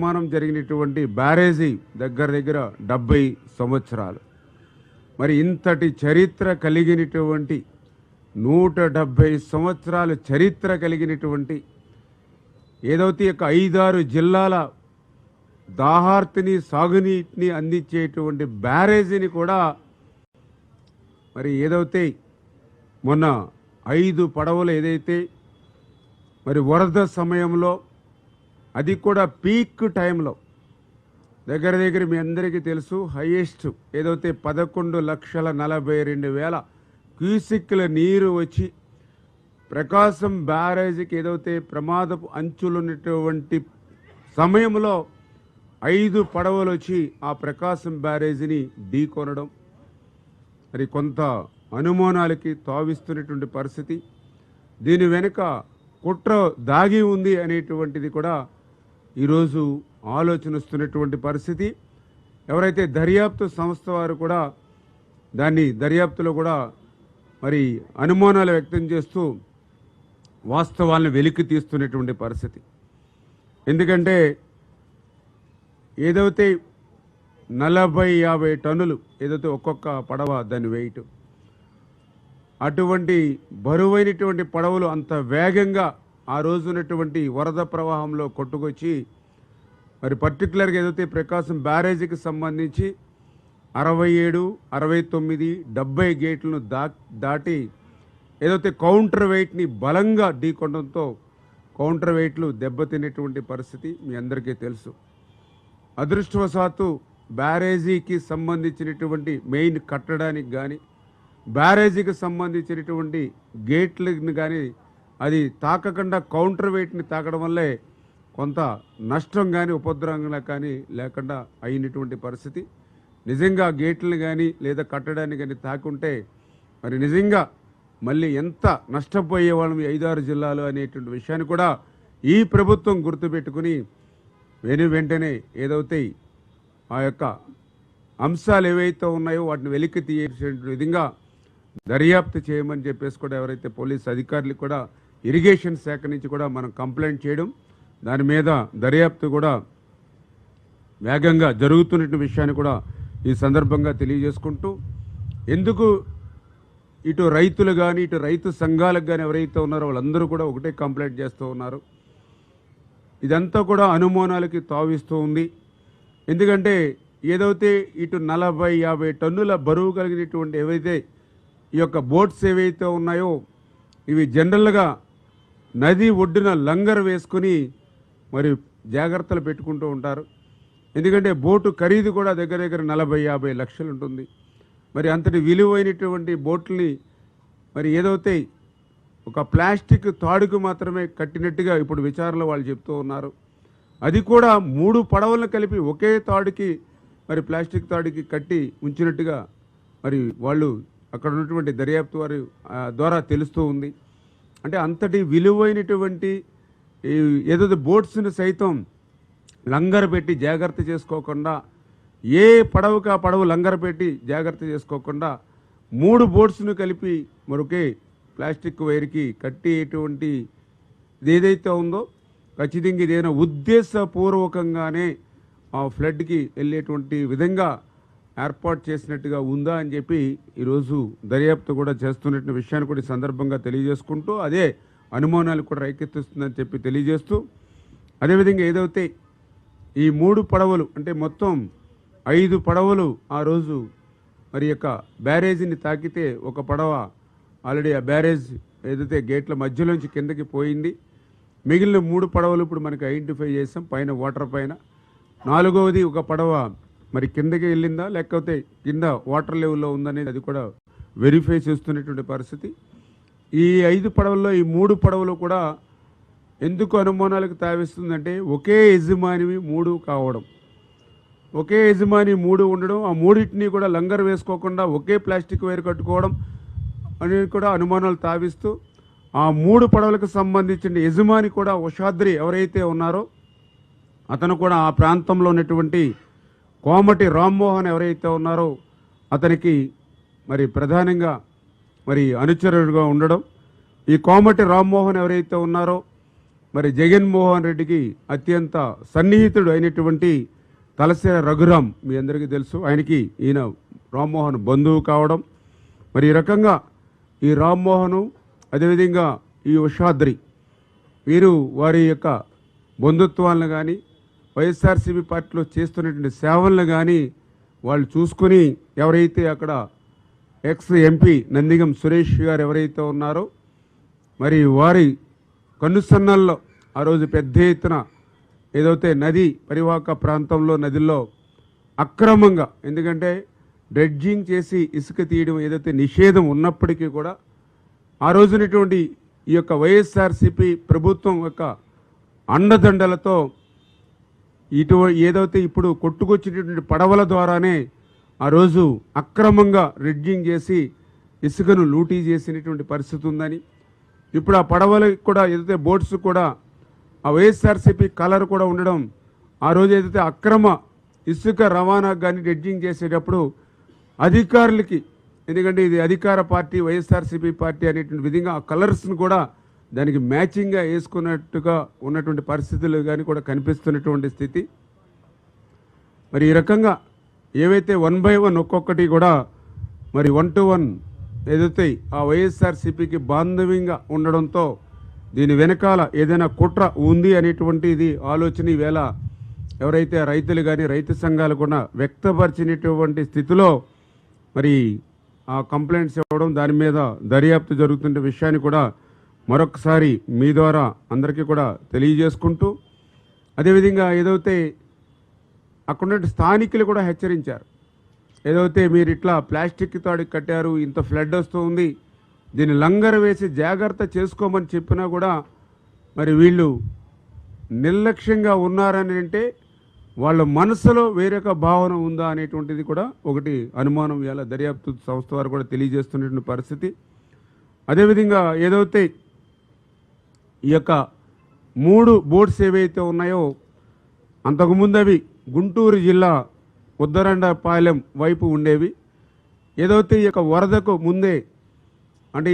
నిర్మాణం జరిగినటువంటి బ్యారేజీ దగ్గర దగ్గర డెబ్బై సంవత్సరాలు. మరి ఇంతటి చరిత్ర కలిగినటువంటి నూట డెబ్భై సంవత్సరాల చరిత్ర కలిగినటువంటి ఏదైతే ఒక యొక్క ఐదారు జిల్లాల దాహార్తిని సాగునీటిని అందించేటువంటి బ్యారేజీని కూడా మరి ఏదైతే మొన్న ఐదు పడవలు ఏదైతే మరి వరద సమయంలో అది కూడా పీక్ టైంలో. దగ్గర దగ్గర మీ అందరికీ తెలుసు హయ్యెస్ట్ ఏదైతే పదకొండు లక్షల నలభై రెండు వేల క్యూసిక్ల నీరు వచ్చి ప్రకాశం బ్యారేజీకి ఏదైతే ప్రమాదపు అంచులున్నటువంటి సమయంలో ఐదు పడవలు వచ్చి ఆ ప్రకాశం బ్యారేజీని ఢీకొనడం. మరి కొంత అనుమానాలకి తావిస్తున్నటువంటి పరిస్థితి. దీని వెనుక కుట్ర దాగి ఉంది అనేటువంటిది కూడా ఈరోజు ఆలోచన వస్తున్నటువంటి పరిస్థితి. ఎవరైతే దర్యాప్తు సంస్థ వారు కూడా దాన్ని దర్యాప్తులో కూడా మరి అనుమానాలు వ్యక్తం చేస్తూ వాస్తవాలను వెలికి తీస్తున్నటువంటి పరిస్థితి. ఎందుకంటే ఏదైతే నలభై యాభై టన్నులు ఏదైతే ఒక్కొక్క పడవ దాన్ని వేయటం అటువంటి బరువైనటువంటి పడవలు అంత వేగంగా ఆ రోజునటువంటి వరద ప్రవాహంలో కొట్టుకొచ్చి మరి పర్టికులర్గా ఏదైతే ప్రకాశం బ్యారేజీకి సంబంధించి అరవై ఏడు అరవై తొమ్మిది డెబ్బై గేట్లను దా దాటి ఏదైతే కౌంటర్ వెయిట్ని బలంగా ఢీకొనడంతో కౌంటర్ వెయిట్లు దెబ్బతినేటువంటి పరిస్థితి మీ అందరికీ తెలుసు. అదృష్టవశాత్తు బ్యారేజీకి సంబంధించినటువంటి మెయిన్ కట్టడానికి కానీ బ్యారేజీకి సంబంధించినటువంటి గేట్లను కానీ అది తాకకుండా కౌంటర్ వెయిట్ని తాకడం వల్లే కొంత నష్టం కానీ ఉపద్రవంగా కానీ లేకుండా అయినటువంటి పరిస్థితి. నిజంగా గేట్లను కానీ లేదా కట్టడాన్ని కానీ తాకుంటే మరి నిజంగా మళ్ళీ ఎంత నష్టపోయే వాళ్ళం ఐదారు జిల్లాలు అనేటువంటి విషయాన్ని కూడా ఈ ప్రభుత్వం గుర్తుపెట్టుకుని వెను వెంటనే ఏదైతే ఆ యొక్క అంశాలు ఏవైతే ఉన్నాయో వాటిని వెలికి తీసే విధంగా దర్యాప్తు చేయమని చెప్పేసి కూడా ఎవరైతే పోలీస్ అధికారులు కూడా ఇరిగేషన్ శాఖ నుంచి కూడా మనం కంప్లైంట్ చేయడం దాని మీద దర్యాప్తు కూడా వేగంగా జరుగుతున్న విషయాన్ని కూడా ఈ సందర్భంగా తెలియజేసుకుంటూ ఎందుకు ఇటు రైతులు కానీ ఇటు రైతు సంఘాలకు కానీ ఎవరైతే ఉన్నారో వాళ్ళందరూ కూడా ఒకటే కంప్లైంట్ చేస్తూ ఉన్నారు. ఇదంతా కూడా అనుమానాలకి తావిస్తూ ఉంది. ఎందుకంటే ఏదైతే ఇటు నలభై యాభై టన్నుల బరువు కలిగినటువంటి ఏవైతే ఈ యొక్క బోట్స్ ఏవైతే ఉన్నాయో ఇవి జనరల్గా నది ఒడ్డున లంగర్ వేసుకుని మరి జాగ్రత్తలు పెట్టుకుంటూ ఉంటారు. ఎందుకంటే బోటు ఖరీదు కూడా దగ్గర దగ్గర నలభై యాభై లక్షలు ఉంటుంది. మరి అంతటి విలువైనటువంటి బోట్లని మరి ఏదైతే ఒక ప్లాస్టిక్ తాడుకు మాత్రమే కట్టినట్టుగా ఇప్పుడు విచారణలో వాళ్ళు చెప్తూ ఉన్నారు. అది కూడా మూడు పడవలను కలిపి ఒకే తాడుకి మరి ప్లాస్టిక్ తాడుకి కట్టి ఉంచినట్టుగా మరి వాళ్ళు అక్కడ ఉన్నటువంటి దర్యాప్తు వారి ద్వారా తెలుస్తూ ఉంది. అంటే అంతటి విలువైనటువంటి ఈ ఏదైతే బోట్స్ని సైతం లంగర్ పెట్టి జాగ్రత్త చేసుకోకుండా ఏ పడవకు ఆ పడవ లంగర్ పెట్టి జాగ్రత్త చేసుకోకుండా మూడు బోట్స్ను కలిపి మరొకే ప్లాస్టిక్ వైర్కి కట్టేటువంటి ఏదైతే ఉందో ఖచ్చితంగా ఇదేనా ఉద్దేశపూర్వకంగానే ఆ ఫ్లడ్కి వెళ్ళేటువంటి విధంగా ఏర్పాటు చేసినట్టుగా ఉందా అని చెప్పి ఈరోజు దర్యాప్తు కూడా చేస్తున్న విషయాన్ని కూడా ఈ సందర్భంగా తెలియజేసుకుంటూ అదే అనుమానాలు కూడా రేకెత్తిస్తుందని చెప్పి తెలియజేస్తూ అదేవిధంగా ఏదైతే ఈ మూడు పడవలు అంటే మొత్తం ఐదు పడవలు ఆ రోజు మరి యొక్క బ్యారేజీని తాకితే ఒక పడవ ఆల్రెడీ ఆ బ్యారేజ్ ఏదైతే గేట్ల మధ్యలోంచి కిందకి పోయింది. మిగిలిన మూడు పడవలు ఇప్పుడు మనకి ఐడెంటిఫై చేసాం పైన వాటర్ పైన. నాలుగవది ఒక పడవ మరి కిందకి వెళ్ళిందా? లేకపోతే కింద వాటర్ లెవెల్లో ఉందనేది అది కూడా వెరిఫై చేస్తున్నటువంటి పరిస్థితి. ఈ ఐదు పడవల్లో ఈ మూడు పడవలు కూడా ఎందుకు అనుమానాలకు తావిస్తుందంటే ఒకే యజమానివి మూడు కావడం. ఒకే యజమాని మూడు ఉండడం ఆ మూడింటిని కూడా లంగర్ వేసుకోకుండా ఒకే ప్లాస్టిక్ వైర్ కట్టుకోవడం అనేది కూడా అనుమానాలు తావిస్తూ ఆ మూడు పడవలకు సంబంధించిన యజమాని కూడా ఉషాద్రి ఎవరైతే ఉన్నారో అతను కూడా ఆ ప్రాంతంలో ఉన్నటువంటి కోమటి రామ్మోహన్ ఎవరైతే ఉన్నారో అతనికి మరి ప్రధానంగా మరి అనుచరుడుగా ఉండడం ఈ కోమటి రామ్మోహన్ ఎవరైతే ఉన్నారో మరి జగన్మోహన్ రెడ్డికి అత్యంత సన్నిహితుడు అయినటువంటి తలసేర రఘురాం మీ అందరికీ తెలుసు. ఆయనకి ఈయన రామ్మోహన్ బంధువు కావడం. మరి ఈ రకంగా ఈ రామ్మోహను అదేవిధంగా ఈ ఉషాద్రి వీరు వారి యొక్క బంధుత్వాలను కానీ వైఎస్ఆర్సీపీ పార్టీలో చేస్తున్నటువంటి సేవలను కానీ వాళ్ళు చూసుకుని ఎవరైతే అక్కడ ఎక్స్ ఎంపీ నందిగం సురేష్ గారు ఎవరైతే ఉన్నారో మరి వారి కన్నుసన్నల్లో ఆ రోజు పెద్ద ఎత్తున ఏదైతే నది పరివాహక ప్రాంతంలో నదిలో అక్రమంగా ఎందుకంటే డ్రెడ్జింగ్ చేసి ఇసుక తీయడం ఏదైతే నిషేధం ఉన్నప్పటికీ కూడా ఆ రోజునటువంటి ఈ యొక్క వైఎస్ఆర్సిపి ప్రభుత్వం యొక్క అండదండలతో ఇటు ఏదైతే ఇప్పుడు కొట్టుకొచ్చినటువంటి పడవల ద్వారానే ఆ రోజు అక్రమంగా రెడ్జింగ్ చేసి ఇసుకను లూటీ చేసినటువంటి పరిస్థితి ఉందని. ఇప్పుడు ఆ పడవలకు కూడా ఏదైతే బోట్స్ కూడా ఆ వైఎస్ఆర్సీపీ కలర్ కూడా ఉండడం ఆ రోజు ఏదైతే అక్రమ ఇసుక రవాణా కానీ రెడ్జింగ్ చేసేటప్పుడు అధికారులకి ఎందుకంటే ఇది అధికార పార్టీ వైఎస్ఆర్సీపీ పార్టీ అనేటువంటి విధంగా ఆ కలర్స్ను కూడా దానికి మ్యాచింగ్గా వేసుకున్నట్టుగా ఉన్నటువంటి పరిస్థితులు కానీ కూడా కనిపిస్తున్నటువంటి స్థితి. మరి ఈ రకంగా ఏవైతే వన్ బై వన్ ఒక్కొక్కటి కూడా మరి వన్ టు వన్ ఏదైతే ఆ వైఎస్ఆర్సీపీకి బాంధవ్యంగా ఉండడంతో దీని వెనకాల ఏదైనా కుట్ర ఉంది అనేటువంటిది ఆలోచన ఈవేళ ఎవరైతే రైతులు కానీ రైతు సంఘాలు కూడా వ్యక్తపరిచినటువంటి స్థితిలో మరి ఆ కంప్లైంట్స్ ఇవ్వడం దాని మీద దర్యాప్తు జరుగుతున్న విషయాన్ని కూడా మరొకసారి మీ ద్వారా అందరికీ కూడా తెలియజేసుకుంటూ అదేవిధంగా ఏదైతే అక్కడ స్థానికులు కూడా హెచ్చరించారు. ఏదైతే మీరు ఇట్లా ప్లాస్టిక్ తాడు కట్టారు ఇంత ఫ్లడ్ వస్తుంది దీన్ని లంగర్ వేసి జాగ్రత్త చేసుకోమని చెప్పినా కూడా మరి వీళ్ళు నిర్లక్ష్యంగా ఉన్నారని అంటే వాళ్ళ మనసులో వేరొక భావన ఉందా అనేటువంటిది కూడా ఒకటి అనుమానం ఇవాళ దర్యాప్తు సంస్థ వారు కూడా తెలియజేస్తున్నటువంటి పరిస్థితి. అదేవిధంగా ఏదైతే ఈ యొక్క మూడు బోర్డ్స్ ఏవైతే ఉన్నాయో అంతకుముందు అవి గుంటూరు జిల్లా ఉద్దరండపాలెం వైపు ఉండేవి. ఏదైతే ఈ యొక్క వరదకు ముందే అంటే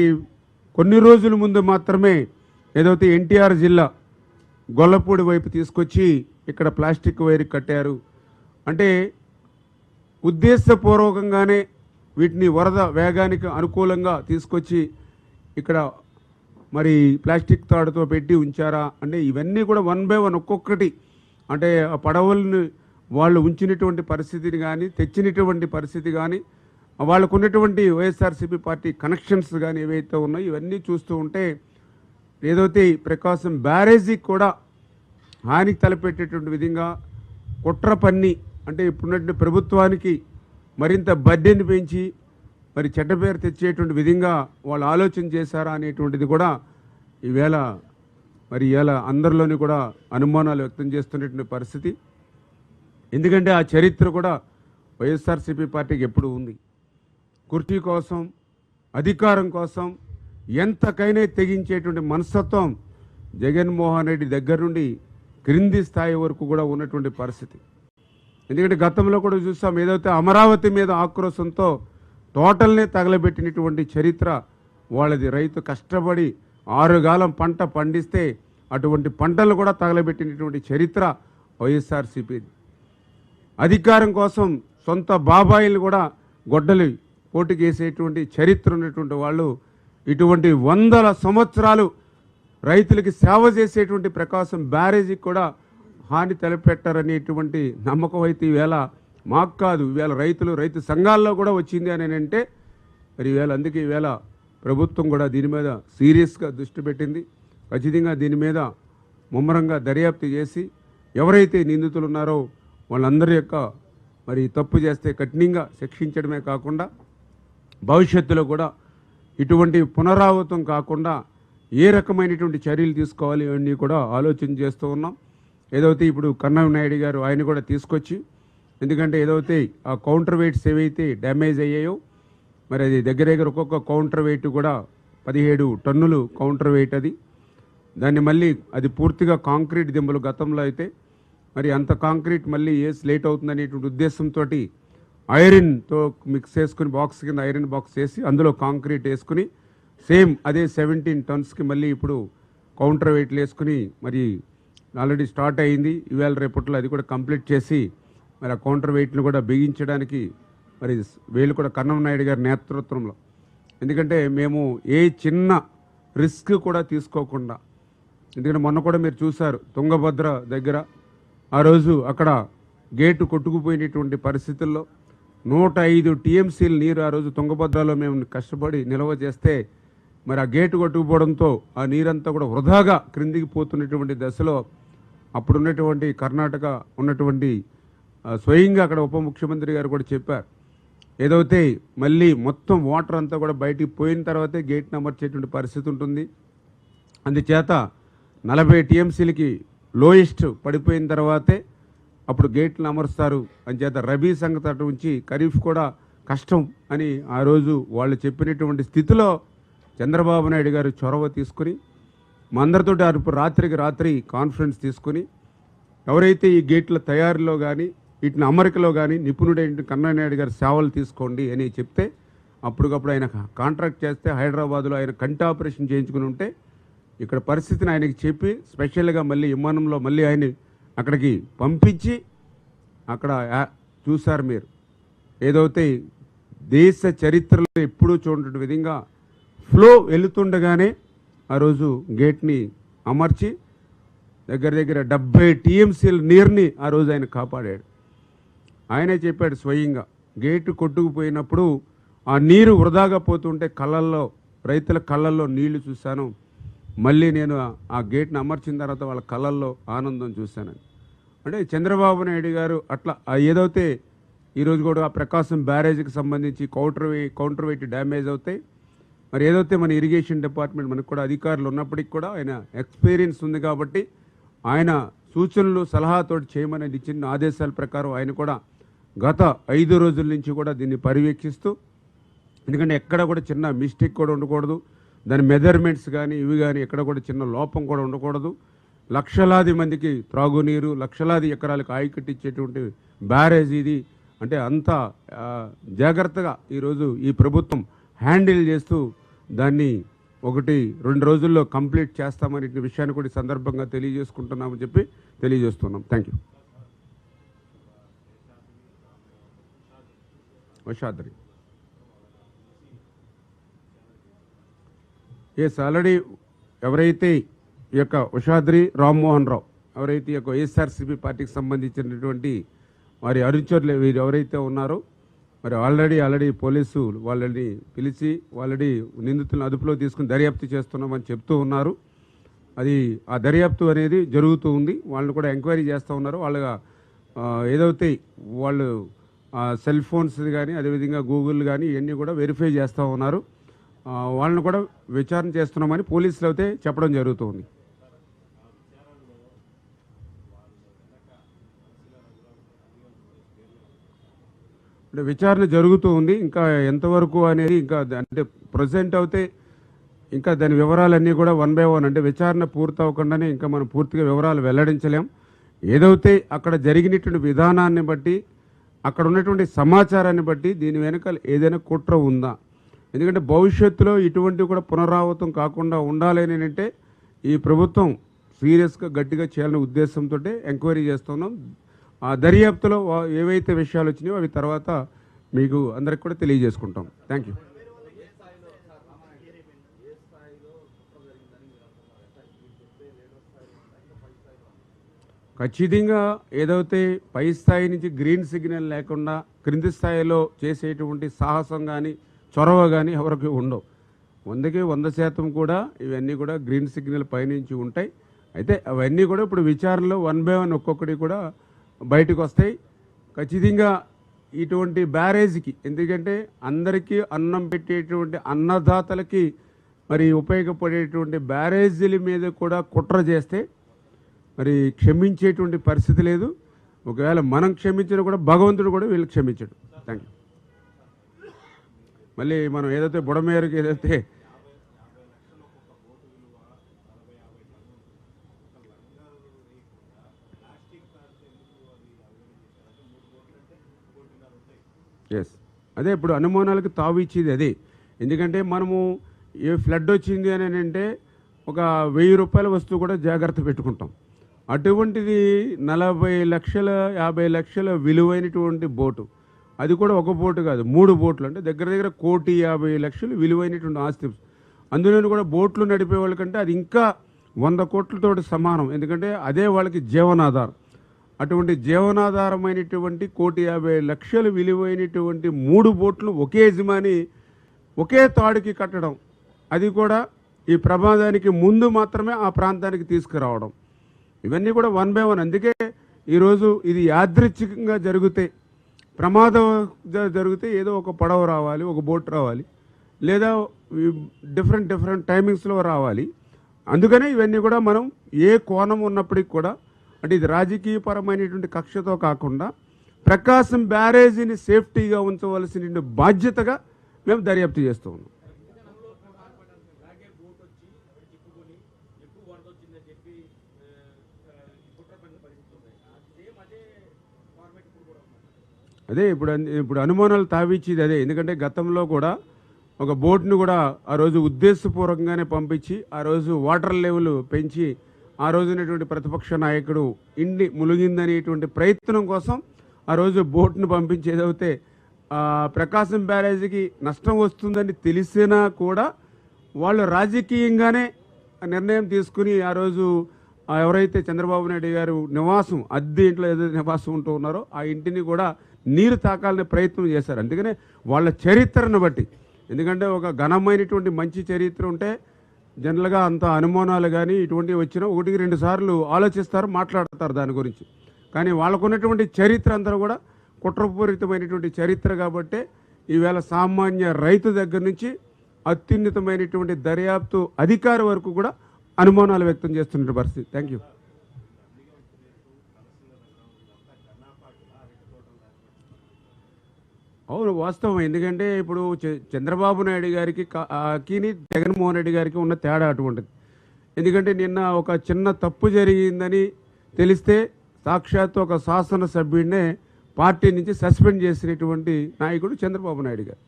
కొన్ని రోజుల ముందు మాత్రమే ఏదైతే ఎన్టీఆర్ జిల్లా గొల్లపూడి వైపు తీసుకొచ్చి ఇక్కడ ప్లాస్టిక్ వైర్ కట్టారు. అంటే ఉద్దేశపూర్వకంగానే వీటిని వరద వేగానికి అనుకూలంగా తీసుకొచ్చి ఇక్కడ మరి ప్లాస్టిక్ తాడుతో పెట్టి ఉంచారా? అంటే ఇవన్నీ కూడా వన్ బై వన్ ఒక్కొక్కటి. అంటే ఆ పడవలను వాళ్ళు ఉంచినటువంటి పరిస్థితిని కానీ తెచ్చినటువంటి పరిస్థితి కానీ వాళ్ళకు ఉన్నటువంటి వైఎస్ఆర్సీపీ పార్టీ కనెక్షన్స్ కానీ ఏవైతే ఉన్నాయో ఇవన్నీ చూస్తూ ఉంటే ఏదైతే ప్రకాశం బ్యారేజీకి కూడా హానికి తలపెట్టేటువంటి విధంగా కుట్ర పన్ని అంటే ఇప్పుడున్నటువంటి ప్రభుత్వానికి మరింత బడ్డెని పెంచి మరి చెడ్డ పేరు తెచ్చేటువంటి విధంగా వాళ్ళు ఆలోచన చేశారా అనేటువంటిది కూడా ఈవేళ మరి ఇవాళ అందరిలోని కూడా అనుమానాలు వ్యక్తం చేస్తున్నటువంటి పరిస్థితి. ఎందుకంటే ఆ చరిత్ర కూడా వైఎస్ఆర్సీపీ పార్టీకి ఎప్పుడు ఉంది. కుర్చీ కోసం అధికారం కోసం ఎంతకైనా తెగించేటువంటి మనస్తత్వం జగన్మోహన్ రెడ్డి దగ్గర నుండి క్రింది స్థాయి వరకు కూడా ఉన్నటువంటి పరిస్థితి. ఎందుకంటే గతంలో కూడా చూసాం ఏదైతే అమరావతి మీద ఆక్రోశంతో టోటల్నే తగలబెట్టినటువంటి చరిత్ర వాళ్ళది. రైతు కష్టపడి ఆరుగాలం పంట పండిస్తే అటువంటి పంటలు కూడా తగలబెట్టినటువంటి చరిత్ర వైఎస్ఆర్సీపీది అధికారం కోసం సొంత బాబాయిలు కూడా గొడ్డలి పోటీకేసేటువంటి చరిత్ర ఉన్నటువంటి వాళ్ళు ఇటువంటి వందల సంవత్సరాలు రైతులకి సేవ చేసేటువంటి ప్రకాశం బ్యారేజీకి కూడా హాని తలపెట్టారనేటువంటి నమ్మకం అయితే ఈవేళ మాకు కాదు ఇవాళ రైతులు రైతు సంఘాల్లో కూడా వచ్చింది అని అంటే మరి ఇవాళ అందుకే ఈవేళ ప్రభుత్వం కూడా దీని మీద సీరియస్గా దృష్టి పెట్టింది. ఖచ్చితంగా దీని మీద ముమ్మరంగా దర్యాప్తు చేసి ఎవరైతే నిందితులు ఉన్నారో వాళ్ళందరి యొక్క మరి తప్పు చేస్తే కఠినంగా శిక్షించడమే కాకుండా భవిష్యత్తులో కూడా ఇటువంటి పునరావృతం కాకుండా ఏ రకమైనటువంటి చర్యలు తీసుకోవాలి ఇవన్నీ కూడా ఆలోచన చేస్తూ ఉన్నాం. ఏదైతే ఇప్పుడు కన్నయ్య నాయుడు గారు ఆయన కూడా తీసుకొచ్చి ఎందుకంటే ఏదైతే ఆ కౌంటర్ వెయిట్స్ ఏవైతే డ్యామేజ్ అయ్యాయో మరి అది దగ్గర దగ్గర ఒక్కొక్క కౌంటర్ వెయిట్ కూడా పదిహేడు టన్నులు కౌంటర్ వెయిట్ అది. దాన్ని మళ్ళీ అది పూర్తిగా కాంక్రీట్ దింబలు గతంలో అయితే మరి అంత కాంక్రీట్ మళ్ళీ వేసి లేట్ అవుతుందనేటువంటి ఉద్దేశంతో ఐరన్తో మిక్స్ చేసుకుని బాక్స్ కింద ఐరన్ బాక్స్ వేసి అందులో కాంక్రీట్ వేసుకుని సేమ్ అదే సెవెంటీన్ టన్స్కి మళ్ళీ ఇప్పుడు కౌంటర్ వెయిట్లు వేసుకుని మరి ఆల్రెడీ స్టార్ట్ అయింది. ఇవాళ రేపట్లో అది కూడా కంప్లీట్ చేసి మరి ఆ కౌంటర్ వెయిట్ను కూడా బిగించడానికి మరి వీళ్ళు కూడా కన్నం నాయుడు గారి నేతృత్వంలో. ఎందుకంటే మేము ఏ చిన్న రిస్క్ కూడా తీసుకోకుండా ఎందుకంటే మొన్న కూడా మీరు చూశారు తుంగభద్ర దగ్గర ఆ రోజు అక్కడ గేటు కొట్టుకుపోయినటువంటి పరిస్థితుల్లో నూట ఐదు టీఎంసీల నీరు ఆ రోజు తుంగభద్రలో మేము కష్టపడి నిల్వ చేస్తే మరి ఆ గేటు కొట్టుకుపోవడంతో ఆ నీరంతా కూడా వృధాగా క్రిందికి పోతున్నటువంటి దశలో అప్పుడున్నటువంటి కర్ణాటక ఉన్నటువంటి స్వయంగా అక్కడ ఉప ముఖ్యమంత్రి గారు కూడా చెప్పారు. ఏదైతే మళ్ళీ మొత్తం వాటర్ అంతా కూడా బయటికి పోయిన తర్వాతే గేట్ని అమర్చేటువంటి పరిస్థితి ఉంటుంది. అందుచేత నలభై టీఎంసీలకి లోయెస్ట్ పడిపోయిన తర్వాతే అప్పుడు గేట్లు అమరుస్తారు. అని చేత రబీ సంగతి అటు ఉంచి ఖరీఫ్ కూడా కష్టం అని ఆ రోజు వాళ్ళు చెప్పినటువంటి స్థితిలో చంద్రబాబు నాయుడు గారు చొరవ తీసుకుని మా అందరితోటి అరుపు రాత్రికి రాత్రి కాన్ఫరెన్స్ తీసుకుని ఎవరైతే ఈ గేట్ల తయారీలో కానీ వీటిని అమరికలో కానీ నిపుణుడైన కన్నానాయుడు గారి సేవలు తీసుకోండి అని చెప్తే అప్పటికప్పుడు ఆయన కాంట్రాక్ట్ చేస్తే హైదరాబాద్లో ఆయన కంటి ఆపరేషన్ చేయించుకుని ఉంటే ఇక్కడ పరిస్థితిని ఆయనకి చెప్పి స్పెషల్గా మళ్ళీ విమానంలో మళ్ళీ ఆయన అక్కడికి పంపించి అక్కడ చూశారు మీరు. ఏదైతే దేశ చరిత్రలో ఎప్పుడూ చూడటం విధంగా ఫ్లో వెళుతుండగానే ఆ రోజు గేట్ని అమర్చి దగ్గర దగ్గర డెబ్బై టీఎంసీల నీరుని ఆ రోజు ఆయన కాపాడాడు. ఆయనే చెప్పాడు స్వయంగా. గేటు కొట్టుకుపోయినప్పుడు ఆ నీరు వృధాగా పోతుంటే కళ్ళల్లో రైతుల కళ్ళల్లో నీళ్ళు చూశాను. మళ్ళీ నేను ఆ- గేట్ని అమర్చిన తర్వాత వాళ్ళ కళ్ళల్లో ఆనందం చూశాను. అంటే చంద్రబాబు నాయుడు గారు అట్లా ఏదైతే ఈరోజు కూడా ఆ ప్రకాశం బ్యారేజ్కి సంబంధించి కౌంటర్ వే కౌంటర్ వెయిట్ డ్యామేజ్ అవుతాయి. మరి ఏదైతే మన ఇరిగేషన్ డిపార్ట్మెంట్ మనకు కూడా అధికారులు ఉన్నప్పటికీ కూడా ఆయన ఎక్స్పీరియన్స్ ఉంది కాబట్టి ఆయన సూచనలు సలహాతోటి చేయమని ఇచ్చిన ఆదేశాల ప్రకారం ఆయన కూడా గత ఐదు రోజుల నుంచి కూడా దీన్ని పర్యవేక్షిస్తూ ఎందుకంటే ఎక్కడ కూడా చిన్న మిస్టేక్ కూడా ఉండకూడదు. దాని మెజర్మెంట్స్ కానీ ఇవి కానీ ఎక్కడ కూడా చిన్న లోపం కూడా ఉండకూడదు. లక్షలాది మందికి త్రాగునీరు లక్షలాది ఎకరాలకు ఆయి కట్టించేటువంటి బ్యారేజ్ ఇది. అంటే అంత జాగ్రత్తగా ఈరోజు ఈ ప్రభుత్వం హ్యాండిల్ చేస్తూ దాన్ని ఒకటి రెండు రోజుల్లో కంప్లీట్ చేస్తామనే విషయాన్ని కూడా సందర్భంగా తెలియజేసుకుంటున్నామని చెప్పి తెలియజేస్తున్నాం. థ్యాంక్ యూ వశాద్రి. ఎస్ ఆల్రెడీ ఎవరైతే ఈ యొక్క ఉషాద్రి రామ్మోహన్ రావు ఎవరైతే ఈ యొక్క వైఎస్ఆర్సీపీ పార్టీకి సంబంధించినటువంటి వారి అనుచరులు వీరు ఎవరైతే ఉన్నారో మరి ఆల్రెడీ ఆల్రెడీ పోలీసు వాళ్ళని పిలిచి ఆల్రెడీ నిందితులను అదుపులో తీసుకుని దర్యాప్తు చేస్తున్నామని చెప్తూ ఉన్నారు. అది ఆ దర్యాప్తు అనేది జరుగుతూ ఉంది. వాళ్ళని కూడా ఎంక్వైరీ చేస్తూ ఉన్నారు. వాళ్ళ ఏదైతే వాళ్ళు సెల్ ఫోన్స్ కానీ అదేవిధంగా గూగుల్ కానీ ఇవన్నీ కూడా వెరిఫై చేస్తూ ఉన్నారు. వాళ్ళని కూడా విచారణ చేస్తున్నామని పోలీసులు అయితే చెప్పడం జరుగుతుంది. అంటే విచారణ జరుగుతూ ఉంది. ఇంకా ఎంతవరకు అనేది ఇంకా అంటే ప్రజెంట్ అయితే ఇంకా దాని వివరాలన్నీ కూడా వన్ బై వన్ అంటే విచారణ పూర్తి అవ్వకుండానే ఇంకా మనం పూర్తిగా వివరాలు వెల్లడించలేం. ఏదైతే అక్కడ జరిగినటువంటి విధానాన్ని బట్టి అక్కడ ఉన్నటువంటి సమాచారాన్ని బట్టి దీని వెనకాల ఏదైనా కుట్ర ఉందా? ఎందుకంటే భవిష్యత్తులో ఇటువంటివి కూడా పునరావృతం కాకుండా ఉండాలి అంటే ఈ ప్రభుత్వం సీరియస్గా గట్టిగా చేయాలనే ఉద్దేశంతో ఎంక్వైరీ చేస్తున్నాం. ఆ దర్యాప్తులో ఏవైతే విషయాలు వచ్చినాయో అవి తర్వాత మీకు అందరికి కూడా తెలియజేసుకుంటాం. Thank you. ఖచ్చితంగా ఏదైతే పై స్థాయి నుంచి గ్రీన్ సిగ్నల్ లేకుండా క్రింది స్థాయిలో చేసేటువంటి సాహసం కానీ చొరవ కానీ ఎవరికి ఉండవు. వందకి వంద శాతం కూడా ఇవన్నీ కూడా గ్రీన్ సిగ్నల్ పైనుంచి ఉంటాయి. అయితే అవన్నీ కూడా ఇప్పుడు విచారణలో వన్ బై వన్ ఒక్కొక్కటి కూడా బయటకు వస్తాయి. ఖచ్చితంగా ఇటువంటి బ్యారేజ్కి ఎందుకంటే అందరికీ అన్నం పెట్టేటువంటి అన్నదాతలకి మరి ఉపయోగపడేటువంటి బ్యారేజీల మీద కూడా కుట్ర చేస్తే మరి క్షమించేటువంటి పరిస్థితి లేదు. ఒకవేళ మనం క్షమించినా కూడా భగవంతుడు కూడా వీళ్ళు క్షమించడు. థ్యాంక్ యూ మళ్ళీ మనం ఏదైతే బుడమేరకు ఏదైతే ఎస్ అదే ఇప్పుడు అనుమానాలకు తావు ఇచ్చేది అదే. ఎందుకంటే మనము ఏ ఫ్లడ్ వచ్చింది అని అంటే ఒక వెయ్యి రూపాయల వస్తువు కూడా జాగ్రత్త పెట్టుకుంటాం. అటువంటిది నలభై లక్షల యాభై లక్షల విలువైనటువంటి బోటు. అది కూడా ఒక బోటు కాదు మూడు బోట్లు. అంటే దగ్గర దగ్గర కోటి యాభై లక్షలు విలువైనటువంటి ఆస్తి. అందులో కూడా బోట్లు నడిపే వాళ్ళకంటే అది ఇంకా వంద కోట్లతోటి సమానం. ఎందుకంటే అదే వాళ్ళకి జీవనాధారం. అటువంటి జీవనాధారమైనటువంటి కోటి యాభై లక్షలు విలువైనటువంటి మూడు బోట్లు ఒకే యజమాని ఒకే తాడుకి కట్టడం. అది కూడా ఈ ప్రమాదానికి ముందు మాత్రమే ఆ ప్రాంతానికి తీసుకురావడం. ఇవన్నీ కూడా వన్ బై వన్. అందుకే ఈరోజు ఇది యాదృచ్ఛికంగా జరిగితే ప్రమాదం జరిగితే ఏదో ఒక పడవ రావాలి ఒక బోట్ రావాలి లేదా డిఫరెంట్ డిఫరెంట్ టైమింగ్స్లో రావాలి. అందుకనే ఇవన్నీ కూడా మనం ఏ కోణం ఉన్నప్పటికీ కూడా అంటే ఇది రాజకీయపరమైనటువంటి కక్షతో కాకుండా ప్రకాశం బ్యారేజీని సేఫ్టీగా ఉంచవలసిన బాధ్యతగా మేము దర్యాప్తు చేస్తూ ఉన్నాం. అదే ఇప్పుడు అన్- ఇప్పుడు అనుమానాలు తావిచ్చేది అదే. ఎందుకంటే గతంలో కూడా ఒక బోట్ను కూడా ఆ రోజు ఉద్దేశపూర్వకంగానే పంపించి ఆ రోజు వాటర్ లెవెల్ పెంచి ఆ రోజునటువంటి ప్రతిపక్ష నాయకుడు ఇండి ములిగిందనేటువంటి ప్రయత్నం కోసం ఆ రోజు బోట్ను పంపించి ఏదైతే ప్రకాశం బ్యారేజీకి నష్టం వస్తుందని తెలిసినా కూడా వాళ్ళు రాజకీయంగానే నిర్ణయం తీసుకుని ఆ రోజు ఎవరైతే చంద్రబాబు నాయుడు గారు నివాసం అద్దె ఇంట్లో ఏదైతే నివాసం ఉంటూ ఉన్నారో ఆ ఇంటిని కూడా నీరు తాకాలనే ప్రయత్నం చేశారు. అందుకనే వాళ్ళ చరిత్రను బట్టి. ఎందుకంటే ఒక ఘనమైనటువంటి మంచి చరిత్ర ఉంటే జనరల్గా అంత అనుమానాలు కానీ ఇటువంటివి వచ్చినా ఒకటికి రెండు సార్లు ఆలోచిస్తారు మాట్లాడతారు దాని గురించి. కానీ వాళ్ళకున్నటువంటి చరిత్ర అంతా కూడా కుట్రపూరితమైనటువంటి చరిత్ర కాబట్టి ఈవేళ సామాన్య రైతు దగ్గర నుంచి అత్యున్నతమైనటువంటి దర్యాప్తు అధికారి వరకు కూడా అనుమానాలు వ్యక్తం చేస్తున్న పరిస్థితి. థ్యాంక్ యూ అవును వాస్తవం. ఎందుకంటే ఇప్పుడు చ- చంద్రబాబు నాయుడు గారికి కా- కీని జగన్మోహన్ రెడ్డి గారికి ఉన్న తేడా అటువంటిది. ఎందుకంటే నిన్న ఒక చిన్న తప్పు జరిగిందని తెలిస్తే సాక్షాత్తు ఒక శాసనసభ్యుడినే పార్టీ నుంచి సస్పెండ్ చేసినటువంటి నాయకుడు చంద్రబాబు నాయుడు గారు.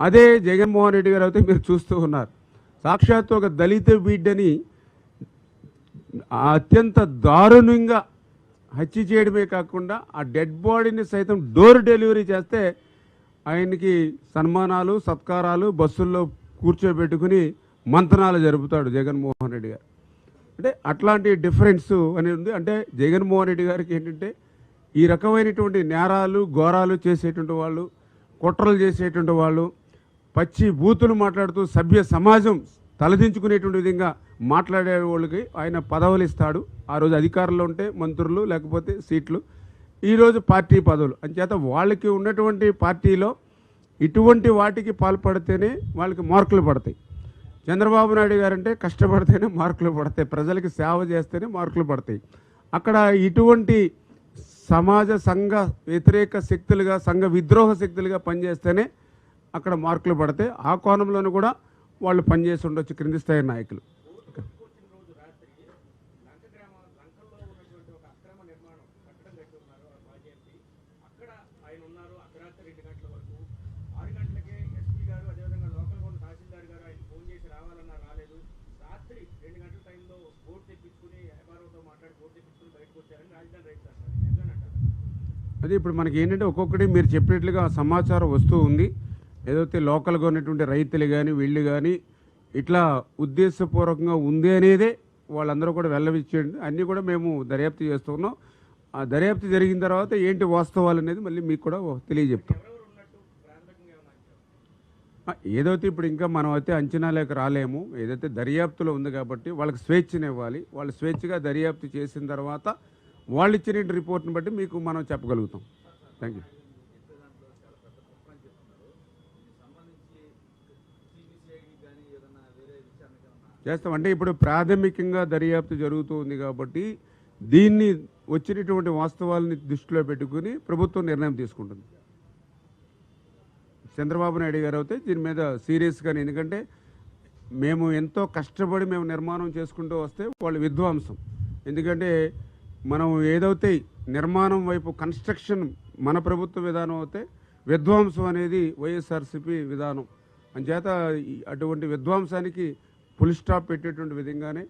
అదే జగన్మోహన్ రెడ్డి గారు అయితే మీరు చూస్తూ ఉన్నారు. సాక్షాత్ ఒక దళిత బిడ్డని అత్యంత దారుణంగా హత్య చేయడమే కాకుండా ఆ డెడ్ బాడీని సైతం డోర్ డెలివరీ చేస్తే ఆయనకి సన్మానాలు సత్కారాలు బస్సుల్లో కూర్చోబెట్టుకుని మంతనాలు జరుపుతాడు జగన్మోహన్ రెడ్డి గారు. అంటే అట్లాంటి డిఫరెన్స్ అనేది ఉంది. అంటే జగన్మోహన్ రెడ్డి గారికి ఏంటంటే ఈ రకమైనటువంటి నేరాలు ఘోరాలు చేసేటువంటి వాళ్ళు కుట్రలు చేసేటువంటి వాళ్ళు పచ్చి బూతులు మాట్లాడుతూ సభ్య సమాజం తలదించుకునేటువంటి విధంగా మాట్లాడే వాళ్ళకి ఆయన పదవులు ఇస్తాడు. ఆ రోజు అధికారంలో ఉంటే మంత్రులు లేకపోతే సీట్లు. ఈరోజు పార్టీ పదవులు. అంచేత వాళ్ళకి ఉన్నటువంటి పార్టీలో ఇటువంటి వాటికి పాల్పడితేనే వాళ్ళకి మార్కులు పడతాయి. చంద్రబాబు నాయుడు గారంటే కష్టపడితేనే మార్కులు పడతాయి. ప్రజలకి సేవ చేస్తేనే మార్కులు పడతాయి. అక్కడ ఇటువంటి సమాజ సంఘ వ్యతిరేక శక్తులుగా సంఘ విద్రోహ శక్తులుగా పనిచేస్తేనే అక్కడ మార్కులు పడతాయి. ఆ కోణంలోనూ కూడా వాళ్ళు పనిచేసి ఉండొచ్చు క్రింది స్థాయి నాయకులు అక్కడ ఆయన ఉన్నారు అర్ధరాత్రి రెండు గంటల వరకు ఆరు గంటలకే ఎస్పీ గారు అదేవిధంగా లోకల్ గౌన్ తహసీల్దార్ గారు ఆయన ఫోన్ చేసి రావాలన్నా రాలేదు రాత్రి రెండు గంటల టైంలో బోట్ తెప్పించుకుని వ్యాపారంతో మాట్లాడి బోట్ తెప్పించుకుని బయటకు వచ్చారని రాజధాని రైతు అంటారు నిజమేనంటారు అదే ఇప్పుడు మనకి ఏంటంటే ఒక్కొక్కటి మీరు చెప్పినట్లుగా సమాచారం వస్తూ ఉంది. ఏదైతే లోకల్గా ఉన్నటువంటి రైతులు కానీ వీళ్ళు కానీ ఇట్లా ఉద్దేశపూర్వకంగా ఉంది అనేదే వాళ్ళందరూ కూడా వెళ్ళవిచ్చేయండి అన్నీ కూడా మేము దర్యాప్తు చేస్తున్నాం ఆ దర్యాప్తు జరిగిన తర్వాత ఏంటి వాస్తవాలు అనేది మళ్ళీ మీకు కూడా తెలియజెప్తాం. ఏదైతే ఇప్పుడు ఇంకా మనం అయితే అంచనాలకు రాలేము ఏదైతే దర్యాప్తులో ఉంది కాబట్టి వాళ్ళకి స్వేచ్ఛనివ్వాలి వాళ్ళు స్వేచ్ఛగా దర్యాప్తు చేసిన తర్వాత వాళ్ళు ఇచ్చిన రిపోర్ట్ని బట్టి మీకు మనం చెప్పగలుగుతాం. థ్యాంక్ యూ చేస్తాం. అంటే ఇప్పుడు ప్రాథమికంగా దర్యాప్తు జరుగుతూ ఉంది కాబట్టి దీన్ని వచ్చినటువంటి వాస్తవాలని దృష్టిలో పెట్టుకుని ప్రభుత్వం నిర్ణయం తీసుకుంటుంది. చంద్రబాబు నాయుడు గారు అయితే దీని మీద సీరియస్గా ఎందుకంటే మేము ఎంతో కష్టపడి మేము నిర్మాణం చేసుకుంటూ వస్తే వాళ్ళు విధ్వంసం. ఎందుకంటే మనం ఏదైతే నిర్మాణం వైపు కన్స్ట్రక్షన్ మన ప్రభుత్వ విధానం అయితే విధ్వంసం అనేది వైఎస్ఆర్సిపి విధానం. అంచేత అటువంటి విధ్వంసానికి ఫుల్ స్టాప్ పెట్టేటువంటి విధంగానే